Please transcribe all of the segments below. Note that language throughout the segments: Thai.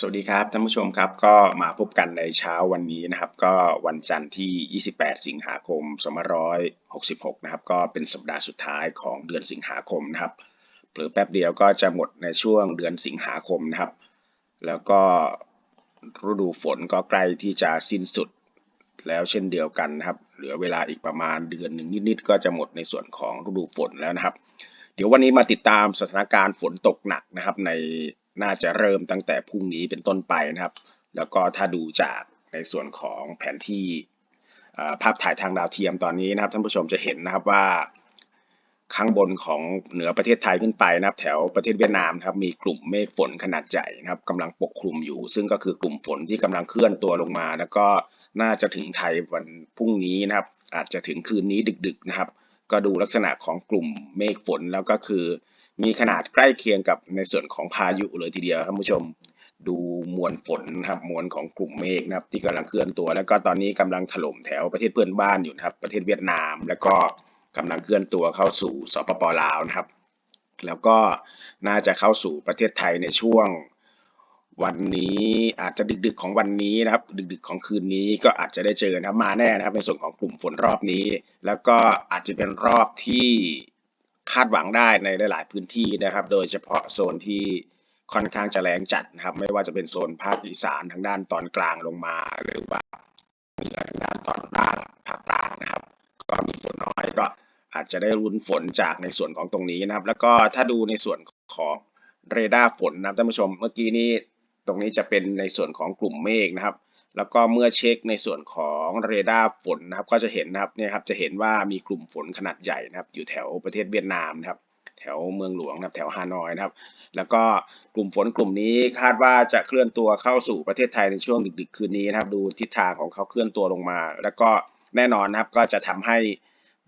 สวัสดีครับท่านผู้ชมครับก็มาพบกันในเช้าวันนี้นะครับ ก็วันจันทร์ที่ 28 สิงหาคม 2566 นะครับ ก็เป็นสัปดาห์สุดท้ายของเดือนสิงหาคมนะครับเผลอแป๊บเดียวก็จะหมดในช่วงเดือนสิงหาคมนะครับ แล้วก็ฤดูฝนก็ใกล้ที่จะสิ้นสุดแล้วเช่นเดียวกันนะครับ เหลือเวลาอีกประมาณเดือนหนึ่งนิดๆก็จะหมดในส่วนของฤดูฝนแล้วนะครับ เดี๋ยววันนี้มาติดตามสถานการณ์ฝนตกหนักนะครับใน น่าจะเริ่มตั้งแต่พรุ่งนี้เป็นต้นไปนะครับ แล้วก็ถ้าดูจากในส่วนของแผนที่ภาพถ่ายทางดาวเทียมตอนนี้นะครับท่านผู้ชมจะเห็นนะครับว่าข้างบนของเหนือประเทศไทยขึ้นไปนะครับ แถวประเทศเวียดนามนะครับมีกลุ่มเมฆฝนขนาดใหญ่นะครับกำลังปกคลุมอยู่ ซึ่งก็คือกลุ่มฝนที่กำลังเคลื่อนตัวลงมา แล้วก็น่าจะถึงไทยวันพรุ่งนี้นะครับ อาจจะถึงคืนนี้ดึกๆนะครับ ก็ดูลักษณะของกลุ่มเมฆฝนแล้วก็คือ มีขนาดใกล้เคียงกับในส่วนของพายุเลยทีเดียวท่านผู้ชมดูมวลฝนนะครับมวลของกลุ่มเมฆนะครับ ที่กำลังเคลื่อนตัว แล้วก็ตอนนี้กำลังถล่มแถวประเทศเพื่อนบ้านอยู่นะครับ ประเทศเวียดนาม แล้วก็กำลังเคลื่อนตัวเข้าสู่สปปลาวนะครับ แล้วก็น่าจะเข้าสู่ประเทศไทยในช่วงวันนี้อาจจะดึกๆของวันนี้นะครับ ดึกๆของคืนนี้ก็อาจจะได้เจอนะครับมาแน่นะครับในส่วนของกลุ่มฝนรอบนี้ แล้วก็อาจจะเป็นรอบที่ คาดหวังได้ในหลาย ๆ พื้นที่นะครับ โดยเฉพาะโซนที่ค่อนข้างจะแรงจัดนะครับ ไม่ว่าจะเป็นโซนภาคอีสานทางด้านตอนกลางลงมา หรือว่าเหนือทางด้านตอนล่างภาคกลางนะครับ ก็มีฝนน้อยก็อาจจะได้รุนฝนจากในส่วนของตรงนี้นะครับ แล้วก็ถ้าดูในส่วนของเรดาร์ฝนนะครับท่านผู้ชม เมื่อกี้นี้ตรงนี้จะเป็นในส่วนของกลุ่มเมฆนะครับ แล้วก็เมื่อเช็คในส่วนของเรดาร์ฝนนะครับ ก็จะเห็นนะครับเนี่ยครับจะเห็นว่ามีกลุ่มฝนขนาดใหญ่นะครับอยู่แถวประเทศเวียดนามนะครับแถวเมืองหลวงนะครับแถวฮานอยนะครับ แล้วก็กลุ่มฝนกลุ่มนี้คาดว่าจะเคลื่อนตัวเข้าสู่ประเทศไทยในช่วงดึกๆคืนนี้นะครับ ดูทิศทางของเขาเคลื่อนตัวลงมา แล้วก็แน่นอนนะครับก็จะทำให้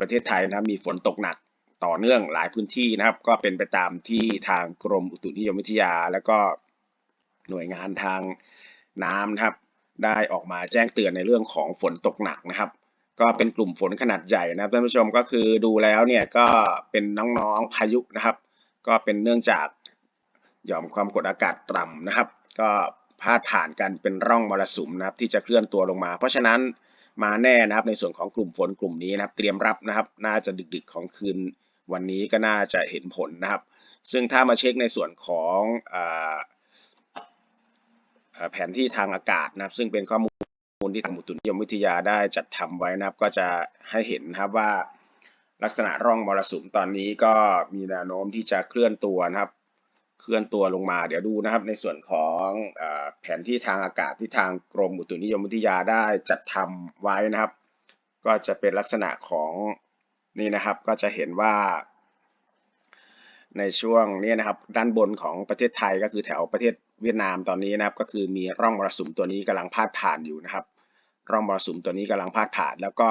ประเทศไทยนะครับมีฝนตกหนักต่อเนื่องหลายพื้นที่นะครับ ก็เป็นไปตามที่ทางกรมอุตุนิยมวิทยา แล้วก็หน่วยงานทางน้ำนะครับ ได้ออกมาแจ้งเตือนในเรื่องของฝนตกหนักนะครับ ก็เป็นกลุ่มฝนขนาดใหญ่นะครับท่านผู้ชมก็คือดูแล้วเนี่ยก็เป็นน้องๆพายุนะครับ ก็เป็นเนื่องจากหย่อมความกดอากาศต่ำนะครับ ก็พาดผ่านกันเป็นร่องมรสุมนะครับ ที่จะเคลื่อนตัวลงมา เพราะฉะนั้นมาแน่นะครับในส่วนของกลุ่มฝนกลุ่มนี้นะครับ เตรียมรับนะครับ น่าจะดึกๆของคืนวันนี้ก็น่าจะเห็นผลนะครับ ซึ่งถ้ามาเช็คในส่วนของอ่าเอ่อ แผนที่ทางอากาศนะครับ ซึ่งเป็นข้อมูลที่ทางอุตุนิยมวิทยาได้จัดทำไว้นะครับ ก็จะให้เห็นนะครับว่า ลักษณะร่องมรสุมตอนนี้ก็มีแนวโน้มที่จะเคลื่อนตัวนะครับ เคลื่อนตัวลงมา เดี๋ยวดูนะครับ ในส่วนของอแผนที่ทางอากาศที่ทางกรมอุตุนิยมวิทยาได้จัดทำไว้นะครับ ก็จะเป็นลักษณะของนี่นะครับ ก็จะเห็นว่า ในช่วงนี้นะครับด้านบนของประเทศไทยก็คือแถวประเทศเวียดนามตอนนี้นะครับก็คือมีร่องมรสุมตัวนี้กำลังพาดผ่านอยู่นะครับ ร่องมรสุมตัวนี้กำลังพาดผ่าน แล้วก็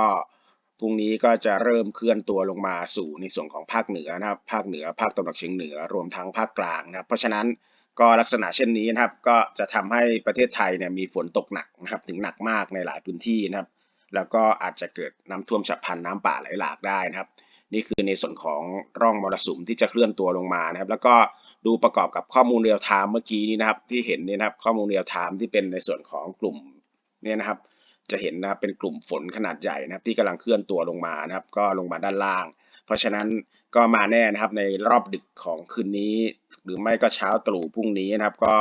พรุ่งนี้ก็จะเริ่มเคลื่อนตัวลงมาสู่ในส่วนของภาคเหนือนะครับภาคเหนือภาคตะวันออกเฉียงเหนือรวมทั้งภาคกลางนะครับเพราะฉะนั้นก็ลักษณะเช่นนี้นะครับก็จะทำให้ประเทศไทยเนี่ยมีฝนตกหนักนะครับถึงหนักมากในหลายพื้นที่นะครับ แล้วก็อาจจะเกิดน้ำท่วมฉับพลันน้ำป่าไหลหลากได้นะครับ นี่คือในส่วนของร่องมรสุมที่จะเคลื่อนตัวลงมานะครับ แล้วก็ดูประกอบกับข้อมูลเรียลไทม์เมื่อกี้นี้นะครับ ที่เห็นนี่นะครับข้อมูลเรียลไทม์ที่เป็นในส่วนของกลุ่มเนี่ยนะครับ จะเห็นนะครับเป็นกลุ่มฝนขนาดใหญ่นะครับ ที่กำลังเคลื่อนตัวลงมานะครับ ก็ลงมาด้านล่าง เพราะฉะนั้นก็มาแน่นะครับในรอบดึกของคืนนี้ หรือไม่ก็เช้าตรู่พรุ่งนี้นะครับ ก็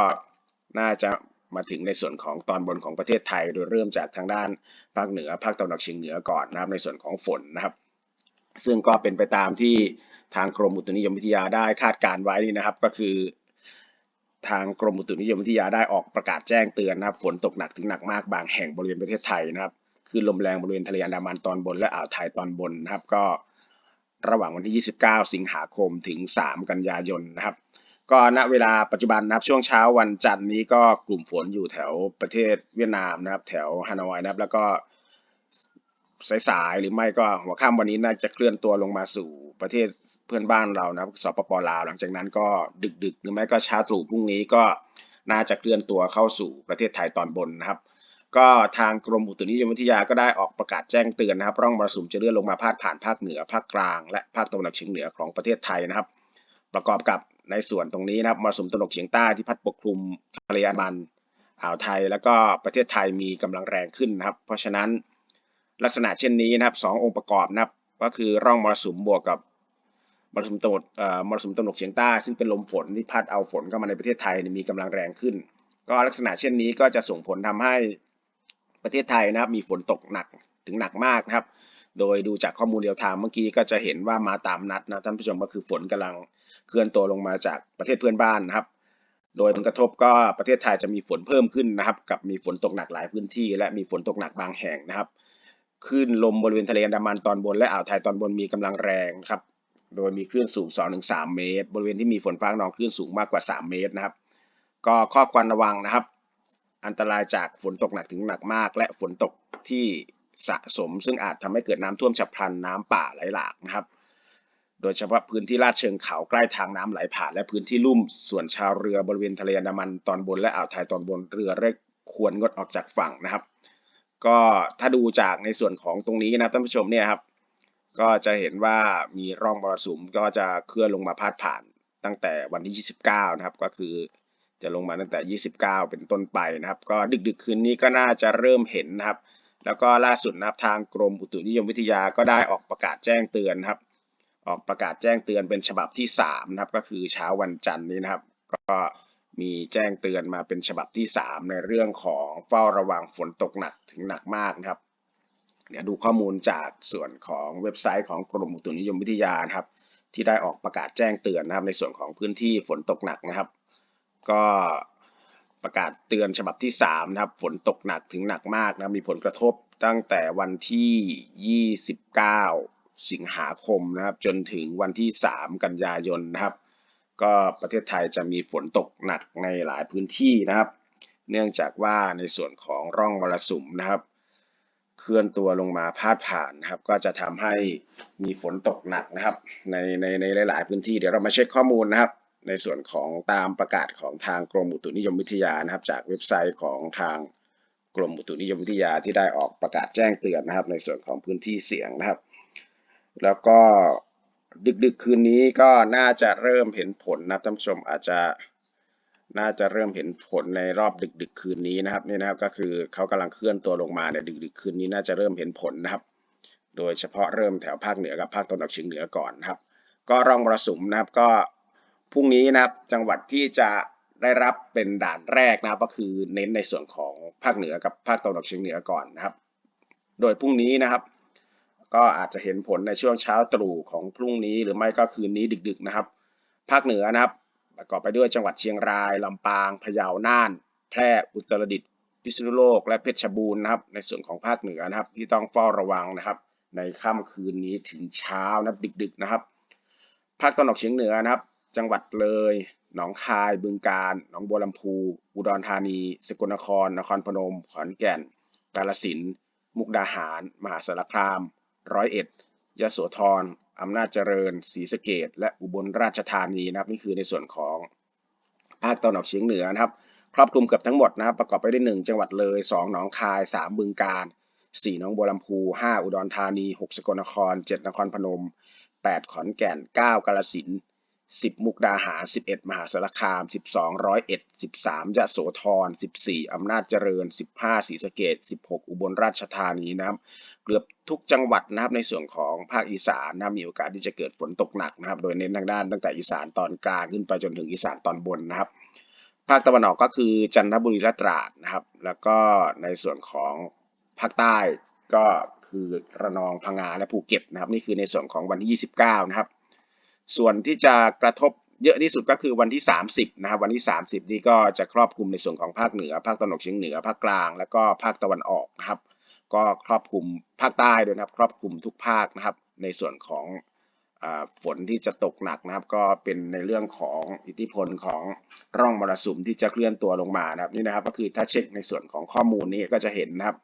น่าจะมาถึงในส่วนของตอนบนของประเทศไทย โดยเริ่มจากทางด้านภาคเหนือภาคตะวันออกเฉียงเหนือก่อนนะครับ ในส่วนของฝนนะครับ ซึ่งก็เป็นไปตามที่ทางกรมอุตุนิยมวิทยาได้คาดการไว้นี่นะครับ ก็คือ ทางกรมอุตุนิยมวิทยาได้ออกประกาศแจ้งเตือนนะครับฝนตกหนักถึงหนักมากบางแห่งบริเวณประเทศไทยนะครับคลื่นลมแรงบริเวณทะเลอันดามันตอนบนและอ่าวไทยตอนบนนะครับ ก็ระหว่างวันที่ 29 สิงหาคมถึง 3 กันยายนนะครับ ก็ณเวลาปัจจุบันนะครับช่วงเช้าวันจันทร์นี้ก็กลุ่มฝนอยู่แถวประเทศเวียดนามนะครับ แถวฮานอยนะครับ แล้วก็ สายๆหรือไม่ก็หัวค่ำวันนี้น่าจะเคลื่อนตัวลงมาสู่ประเทศเพื่อนบ้านเรานะสปปลาวหลังจากนั้นก็ดึกๆ หรือไม่ก็เช้าตรู่พรุ่งนี้ก็น่าจะเคลื่อนตัวเข้าสู่ประเทศไทยตอนบนนะครับ ก็ทางกรมอุตุนิยมวิทยาก็ได้ออกประกาศแจ้งเตือนนะครับ ร่องมรสุมจะเลื่อนลงมาพาดผ่านภาคเหนือภาคกลาง และภาคตะวันออกเฉียงเหนือของประเทศไทยนะครับ ประกอบกับในส่วนตรงนี้นะครับมรสุมตะวันออกเฉียงใต้ที่พัดปกคลุมทะเลอันดามันอ่าวไทย แล้วก็ประเทศไทยมีกำลังแรงขึ้นนะครับ เพราะฉะนั้น ลักษณะเช่นนี้นะครับสององค์ประกอบนะครับ ก็คือร่องมรสุมบวกกับมรสุมตะวันเอ่อมรสุมตะวันออกเฉียงใต้ ซึ่งเป็นลมฝนที่พัดเอาฝนเข้ามาในประเทศไทยมีกำลังแรงขึ้น ก็ลักษณะเช่นนี้ก็จะส่งผลทำให้ประเทศไทยนะครับ มีฝนตกหนักถึงหนักมากนะครับ โดยดูจากข้อมูลเรียลไทม์เมื่อกี้ก็จะเห็นว่ามาตามนัดนะท่านผู้ชมก็คือฝนกำลังเคลื่อนตัวลงมาจากประเทศเพื่อนบ้านนะครับ โดยผลกระทบก็ประเทศไทยจะมีฝนเพิ่มขึ้นนะครับ กับมีฝนตกหนักหลายพื้นที่ และมีฝนตกหนักบางแห่งนะครับ คลื่นลมบริเวณทะเลอันดามันตอนบนและอ่าวไทยตอนบนมีกำลังแรงครับ โดยมีคลื่นสูง 2-3 เมตร บริเวณที่มีฝนฟ้าขนองคลื่นสูงมากกว่า 3 เมตรนะครับ ก็ข้อควรระวังนะครับ อันตรายจากฝนตกหนักถึงหนักมาก และฝนตกที่สะสม ซึ่งอาจทำให้เกิดน้ำท่วมฉับพลันน้ำป่าไหลหลากนะครับ โดยเฉพาะพื้นที่ลาดเชิงเขาใกล้ทางน้ำไหลผ่านและพื้นที่ลุ่ม ส่วนชาวเรือบริเวณทะเลอันดามันตอนบนและอ่าวไทยตอนบนเรือเล็กควรงดออกจากฝั่งนะครับ ก็ถ้าดูจากในส่วนของตรงนี้นะท่านผู้ชมเนี่ยครับ ก็จะเห็นว่ามีร่องมรสุมก็จะเคลื่อนลงมาพาดผ่านตั้งแต่วันที่ 29 นะครับ ก็คือจะลงมาตั้งแต่ 29 เป็นต้นไปนะครับ ก็ดึกๆคืนนี้ก็น่าจะเริ่มเห็นนะครับ แล้วก็ล่าสุดนะครับทางกรมอุตุนิยมวิทยาก็ได้ออกประกาศแจ้งเตือนครับ ออกประกาศแจ้งเตือนเป็นฉบับที่3นะครับ ก็คือเช้าวันจันทร์นี้นะครับ ก็ มีแจ้งเตือนมาเป็นฉบับที่ 3 ในเรื่องของเฝ้าระวังฝนตกหนักถึงหนักมากนะครับ เดี๋ยวดูข้อมูลจากส่วนของเว็บไซต์ของกรมอุตุนิยมวิทยานะครับ ที่ได้ออกประกาศแจ้งเตือนนะครับ ในส่วนของพื้นที่ฝนตกหนักนะครับ ก็ประกาศเตือนฉบับที่3นะครับฝนตกหนักถึงหนักมากนะมีผลกระทบตั้งแต่วันที่ 29 สิงหาคมนะครับ จนถึงวันที่ 3 กันยายนนะครับ ก็ประเทศไทยจะมีฝนตกหนักในหลายพื้นที่นะครับ เนื่องจากว่าในส่วนของร่องมรสุมนะครับ เคลื่อนตัวลงมาพาดผ่านนะครับ ก็จะทำให้มีฝนตกหนักนะครับ ในในในหลาย ๆ พื้นที่เดี๋ยวเรามาเช็คข้อมูลนะครับ ในส่วนของตามประกาศของทางกรมอุตุนิยมวิทยานะครับ จากเว็บไซต์ของทางกรมอุตุนิยมวิทยาที่ได้ออกประกาศแจ้งเตือนนะครับ ในส่วนของพื้นที่เสี่ยงนะครับ แล้วก็ ดึกๆคืนนี้ก็น่าจะเริ่มเห็นผลนะท่านผู้ชมอาจจะน่าจะเริ่มเห็นผลในรอบดึกๆคืนนี้นะครับนี่นะครับก็คือเขากำลังเคลื่อนตัวลงมาเนี่ยดึกๆคืนนี้น่าจะเริ่มเห็นผลนะครับ โดยเฉพาะเริ่มแถวภาคเหนือกับภาคตะวันออกเฉียงเหนือก่อนนะครับ ก็ร่องมรสุมนะครับก็พรุ่งนี้นะครับจังหวัดที่จะได้รับเป็นด่านแรกนะครับก็คือเน้นในส่วนของภาคเหนือกับภาคตะวันออกเฉียงเหนือก่อนนะครับ โดยพรุ่งนี้นะครับ ก็อาจจะเห็นผลในช่วงเช้าตรู่ของพรุ่งนี้ หรือไม่ก็คืนนี้ดึกๆนะครับ ภาคเหนือนะครับ ประกอบไปด้วยจังหวัดเชียงราย ลำปาง พะเยา น่าน แพร่ อุตรดิตถ์ พิษณุโลก และเพชรบูรณ์นะครับ ในส่วนของภาคเหนือนะครับ ที่ต้องเฝ้าระวังนะครับ ในค่ำคืนนี้ถึงเช้านะครับดึกๆนะครับ ภาคตะวันออกเฉียงเหนือนะครับ จังหวัดเลย หนองคาย บึงกาฬ หนองบัวลำพู อุดรธานี สกลนคร นครพนม ขอนแก่น กาฬสินธุ์ มุกดาหาร มหาสารคาม ร้อยเอ็ดยโสธรอำนาจเจริญศรีสะเกษและอุบลราชธานีนะครับนี่คือในส่วนของภาคตะวันออกเฉียงเหนือนะครับ ครอบคลุมเกือบทั้งหมดนะครับ ประกอบไปด้วย1จังหวัดเลย 2 หนองคาย 3 บึงกาฬ4หนองบัวลำพู 5 อุดรธานี 6 สกลนคร 7 นครพนม 8 ขอนแก่น 9 กาฬสินธุ์10 มุกดาหาร 11 มหาสารคาม 12 ร้อยเอ็ด 13ยะโสธร 14 อำนาจเจริญ 15ศรีสะเกษ16 อุบลราชธานีนะครับ เกือบทุกจังหวัดนะครับในส่วนของภาคอีสานนะมีโอกาสที่จะเกิดฝนตกหนักนะครับ โดยเน้นทางด้านตั้งแต่อีสานตอนกลางขึ้นไปจนถึงอีสานตอนบนนะครับ ภาคตะวันออกก็คือจันทบุรีและตราดนะครับ แล้วก็ในส่วนของภาคใต้ก็คือระนองพังงาและภูเก็ตนะครับ นี่คือในส่วนของวันที่ 29 นะครับ ส่วนที่จะกระทบเยอะที่สุดก็คือวันที่ 30 นะครับ วันที่ 30 นี่ก็จะครอบคลุมในส่วนของภาคเหนือ ภาคตะวันออกเฉียงเหนือ ภาคกลาง แล้วก็ภาคตะวันออกนะครับ ก็ครอบคลุมภาคใต้ด้วยนะครับ ครอบคลุมทุกภาคนะครับ ในส่วนของฝนที่จะตกหนักนะครับ ก็เป็นในเรื่องของอิทธิพลของร่องมรสุมที่จะเคลื่อนตัวลงมานะครับนี่นะครับ ก็คือถ้าเช็คในส่วนของข้อมูลนี้ก็จะเห็นนะครับ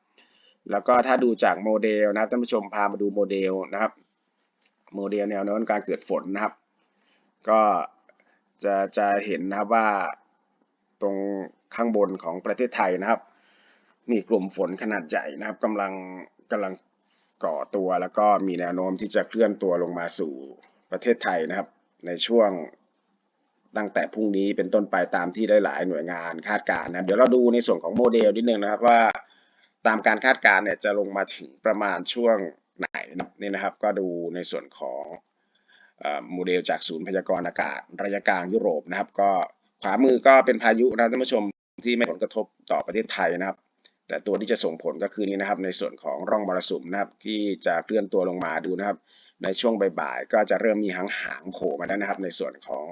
แล้วก็ถ้าดูจากโมเดลนะครับท่านผู้ชมพามาดูโมเดลนะครับ โมเดลแนวโน้มการเกิดฝนนะครับ ก็จะจะเห็นนะครับว่าตรงข้างบนของประเทศไทยนะครับ มีกลุ่มฝนขนาดใหญ่นะครับกำลังกำลังก่อตัวแล้วก็มีแนวโน้มที่จะเคลื่อนตัวลงมาสู่ประเทศไทยนะครับ ในช่วงตั้งแต่พรุ่งนี้เป็นต้นไปตามที่หลายหน่วยงานคาดการณ์นะครับเดี๋ยวเราดูในส่วนของโมเดลนิดนึงนะครับว่าตามการคาดการณ์เนี่ยจะลงมาถึงประมาณช่วงไหนนี่นะครับก็ดูในส่วนของโมเดลจากศูนย์พยากรณ์อากาศระยะกลางยุโรปนะครับ ก็ขวามือก็เป็นพายุนะท่านผู้ชมที่ไม่ผลกระทบต่อประเทศไทยนะครับ แต่ตัวที่จะส่งผลก็คือนี้นะครับ ในส่วนของร่องมรสุมนะครับ ที่จะเคลื่อนตัวลงมาดูนะครับ ในช่วงบ่ายๆก็จะเริ่มมีหางหางโผล่มาแล้วนะครับ ในส่วนของ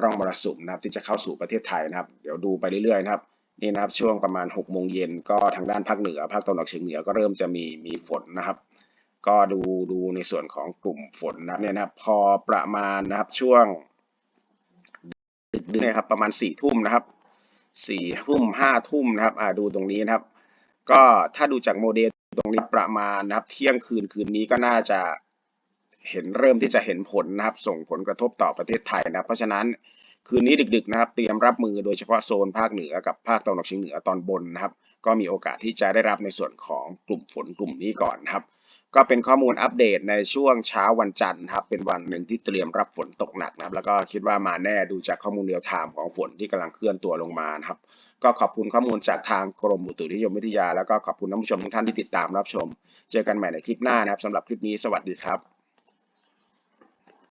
ร่องมรสุมนะครับ ที่จะเข้าสู่ประเทศไทยนะครับ เดี๋ยวดูไปเรื่อยๆนะครับนี่นะครับช่วงประมาณ6กโมงเย็นก็ทางด้านภาคเหนือภาคตะวันออกเฉียงเหนือก็เริ่มจะมีมีฝนนะครับ ก็ดูดูในส่วนของกลุ่มฝนนะครับเนี่ยนะครับ พอประมาณนะครับช่วงดึกๆนี่ยครับประมาณสี่ทุ่มนะครับ สี่ทุ่มห้าทุ่มนะครับอ่าดูตรงนี้นะครับ ก็ถ้าดูจากโมเดลตรงนี้ประมาณนะครับ เที่ยงคืนคืนนี้ก็น่าจะเห็นเริ่มที่จะเห็นผลนะครับ ส่งผลกระทบต่อประเทศไทยนะครับ เพราะฉะนั้นคืนนี้ดึกๆนะครับ เตรียมรับมือโดยเฉพาะโซนภาคเหนือกับภาคตะวันออกเฉียงเหนือตอนบนนะครับ ก็มีโอกาสที่จะได้รับในส่วนของกลุ่มฝนกลุ่มนี้ก่อนนะครับ ก็เป็นข้อมูลอัปเดตในช่วงเช้าวันจันทร์ครับ เป็นวันหนึ่งที่เตรียมรับฝนตกหนักนะครับ แล้วก็คิดว่ามาแน่ดูจากข้อมูลเรียลไทม์ของฝนที่กำลังเคลื่อนตัวลงมานะครับ ก็ขอบคุณข้อมูลจากทางกรมอุตุนิยมวิทยา แล้วก็ขอบคุณท่านผู้ชมทุกท่านที่ติดตามรับชม เจอกันใหม่ในคลิปหน้านะครับสำหรับคลิปนี้สวัสดีครับ